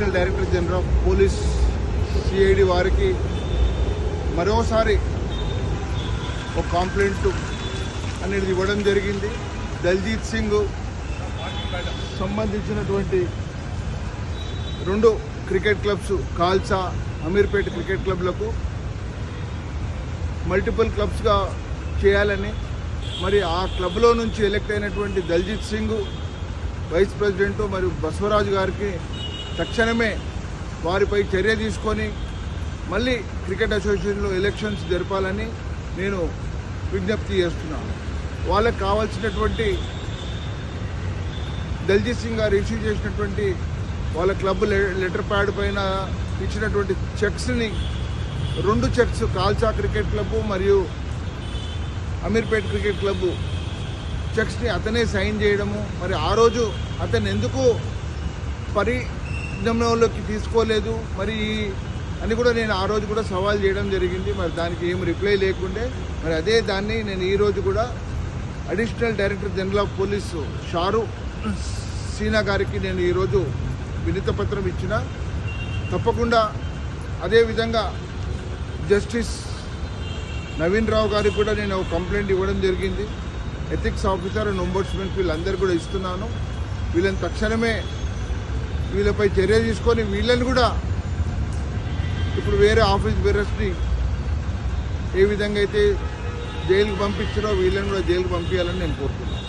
Additional director general of police CID వారికి మరోసారి ఒక కాంప్లైంట్ అనేది ఇవ్వడం జరిగింది. దల్జీత్ సింగ్ సంబంధించినటువంటి రెండు cricket clubs Khalsa Ameerpet cricket క్లబ్లకు multiple క్లబ్స్గా చేయాలని మరి ఆ క్లబ్లో నుంచి ఎలెక్ట్ అయినటువంటి దల్జీత్ సింగ్ వైస్ ప్రెసిడెంట్ మరియు బసవరాజు గారికి తక్షణమే వారిపై చర్య తీసుకొని మళ్ళీ క్రికెట్ అసోసియేషన్లో ఎలక్షన్స్ జరపాలని నేను విజ్ఞప్తి చేస్తున్నాను. వాళ్ళకు కావాల్సినటువంటి దల్జీత్ సింగ్ గారు ఇష్యూ చేసినటువంటి వాళ్ళ క్లబ్ లె- లెటర్ ప్యాడ్ పైన ఇచ్చినటువంటి చెక్స్ని రెండు చెక్స్ కాల్చా క్రికెట్ క్లబ్ మరియు అమీర్పేట్ క్రికెట్ క్లబ్ చెక్స్ని అతనే సైన్ చేయడము మరి ఆ రోజు అతను ఎందుకు పరి పరిజ్ఞానంలోకి తీసుకోలేదు. మరి అని కూడా నేను ఆ రోజు కూడా సవాల్ చేయడం జరిగింది. మరి దానికి ఏం రిప్లై లేకుండే. మరి అదే దాన్ని నేను ఈరోజు కూడా additional director general of police షారు సీనా గారికి నేను ఈరోజు వినిత పత్రం ఇచ్చిన. తప్పకుండా అదేవిధంగా జస్టిస్ నవీన్ రావు గారికి కూడా నేను ఒక కంప్లైంట్ ఇవ్వడం జరిగింది. ఎథిక్స్ ఆఫీసర్ అండ్ ఒంబోడ్స్మెన్ వీళ్ళందరూ కూడా ఇస్తున్నాను. వీళ్ళని తక్షణమే వీళ్ళపై చర్య తీసుకొని వీళ్ళని కూడా ఇప్పుడు వేరే ఆఫీస్ బెరస్ని ఏ విధంగా అయితే జైలుకి పంపించారో వీళ్ళని కూడా జైలుకి పంపించాలని నేను కోరుతున్నాను.